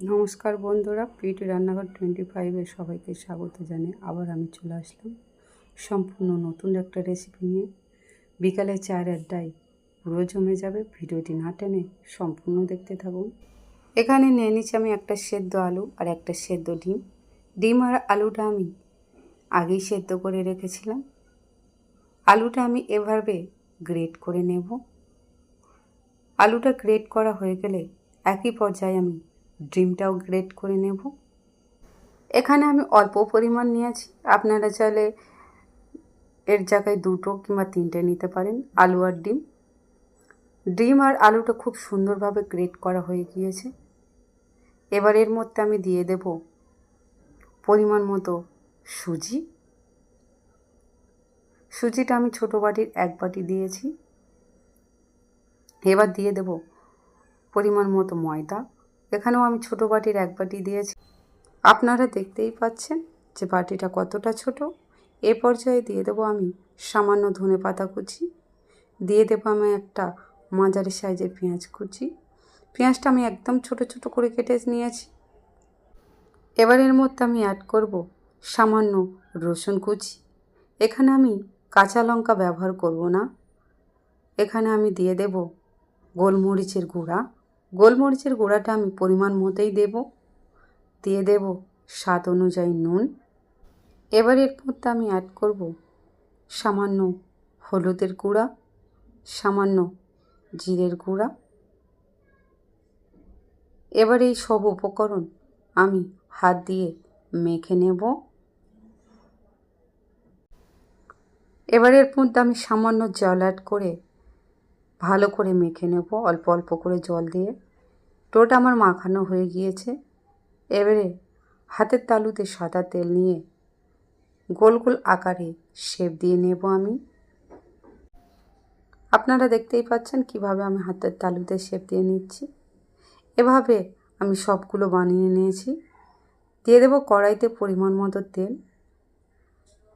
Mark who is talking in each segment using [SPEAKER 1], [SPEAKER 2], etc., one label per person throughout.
[SPEAKER 1] নমস্কার বন্ধুরা পিটি রান্নাঘর টোয়েন্টি ফাইভে সবাইকে স্বাগত জানাই। আবার আমি চলে আসলাম সম্পূর্ণ নতুন একটা রেসিপি নিয়ে। বিকালে চায়ের আড্ডায় পুরো জমে যাবে, ভিডিওটি না টেনে সম্পূর্ণ দেখতে থাকুন। এখানে নিয়ে নিচ্ছি আমি একটা সেদ্ধ আলু আর একটা সেদ্ধ ডিম। ডিম আর আলুটা আমি আগেই সেদ্ধ করে রেখেছিলাম। আলুটা আমি এভাবে গ্রেট করে নেব। আলুটা গ্রেট করা হয়ে গেলে একই পর্যায়ে আমি ডিমটাও গ্রেট করে নেব। এখানে আমি অল্প পরিমাণ নিয়েছি। আপনারা চাইলে এর জায়গায় দুটো কিংবা তিনটে নিতে পারেন, আলু আর ডিম। ডিম আর আলুটা খুব সুন্দরভাবে গ্রেট করা হয়ে গিয়েছে। এবার এর মধ্যে আমি দিয়ে দেব পরিমাণ মতো সুজি। সুজিটা আমি ছোটো বাটির এক বাটি দিয়েছি। এবার দিয়ে দেব পরিমাণ মতো ময়দা। এখানেও আমি ছোটো বাটির এক বাটি দিয়েছি। আপনারা দেখতেই পাচ্ছেন যে বাটিটা কতটা ছোট। এ পর্যায়ে দিয়ে দেবো আমি সামান্য ধনে পাতা কুচি। দিয়ে দেবো আমি একটা মাঝারি সাইজের পেঁয়াজ কুচি। পেঁয়াজটা আমি একদম ছোট ছোট করে কেটে নিয়েছি। এবার এর মধ্যে আমি অ্যাড করব সামান্য রসুন কুচি। এখানে আমি কাঁচা লঙ্কা ব্যবহার করব না। এখানে আমি দিয়ে দেব গোলমরিচের গুঁড়া। গোলমরিচের গুঁড়াটা আমি পরিমাণ মতোই দেব। দিয়ে দেব স্বাদ অনুযায়ী নুন। এবার এর মধ্যে আমি অ্যাড করব সামান্য হলুদের গুঁড়া, সামান্য জিরের গুঁড়া। এবার এই সব উপকরণ আমি হাত দিয়ে মেখে নেব। এবার এর মধ্যে আমি সামান্য জল অ্যাড করে ভালো করে মেখে নেব, অল্প অল্প করে জল দিয়ে। টোটা আমার মাখানো হয়ে গিয়েছে। এবারে হাতের তালুতে সাদা তেল নিয়ে গোল গোল আকারে শেপ দিয়ে নেব আমি। আপনারা দেখতেই পাচ্ছেন কীভাবে আমি হাতের তালুতে শেপ দিয়ে নিচ্ছি। এভাবে আমি সবগুলো বানিয়ে নিয়েছি। দিয়ে দেবো কড়াইতে পরিমাণ মতো তেল।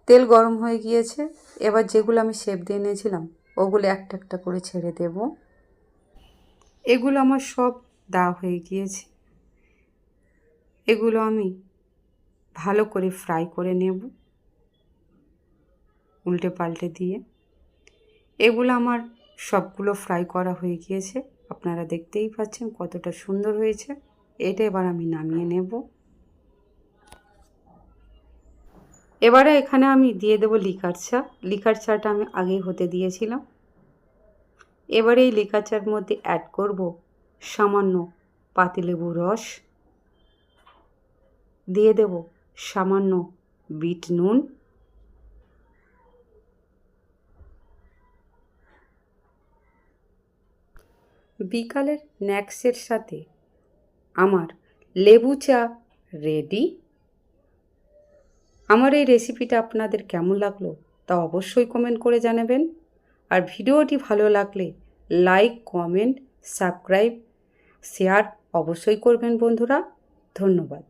[SPEAKER 1] তেল গরম হয়ে গিয়েছে। এবার যেগুলো আমি শেপ দিয়ে নিয়েছিলাম, ওগুলো একটা একটা করে ছেড়ে দেব। এগুলো আমার সব দেওয়া হয়ে গিয়েছে। এগুলো আমি ভালো করে ফ্রাই করে নেব। উল্টে পাল্টে দিয়ে। এগুলো আমার সবগুলো ফ্রাই করা হয়ে গিয়েছে। আপনারা দেখতেই পাচ্ছেন কতটা সুন্দর হয়েছে। এটা এবার আমি নামিয়ে নেব। এবারে এখানে আমি দিয়ে দেবো লিকার চা। লিকার চাটা আমি আগেই হতে দিয়েছিলাম। এবারে এই লিকার চার মধ্যে অ্যাড করব সামান্য পাতিলেবু রস। দিয়ে দেব সামান্য বিট নুন। বিকালের স্ন্যাক্সের সাথে আমার লেবু চা রেডি আমার এই রেসিপিটা আপনাদের কেমন লাগল তা অবশ্যই কমেন্ট করে জানাবেন। আর ভিডিওটি ভালো লাগলে লাইক কমেন্ট সাবস্ক্রাইব শেয়ার অবশ্যই করবেন বন্ধুরা। ধন্যবাদ।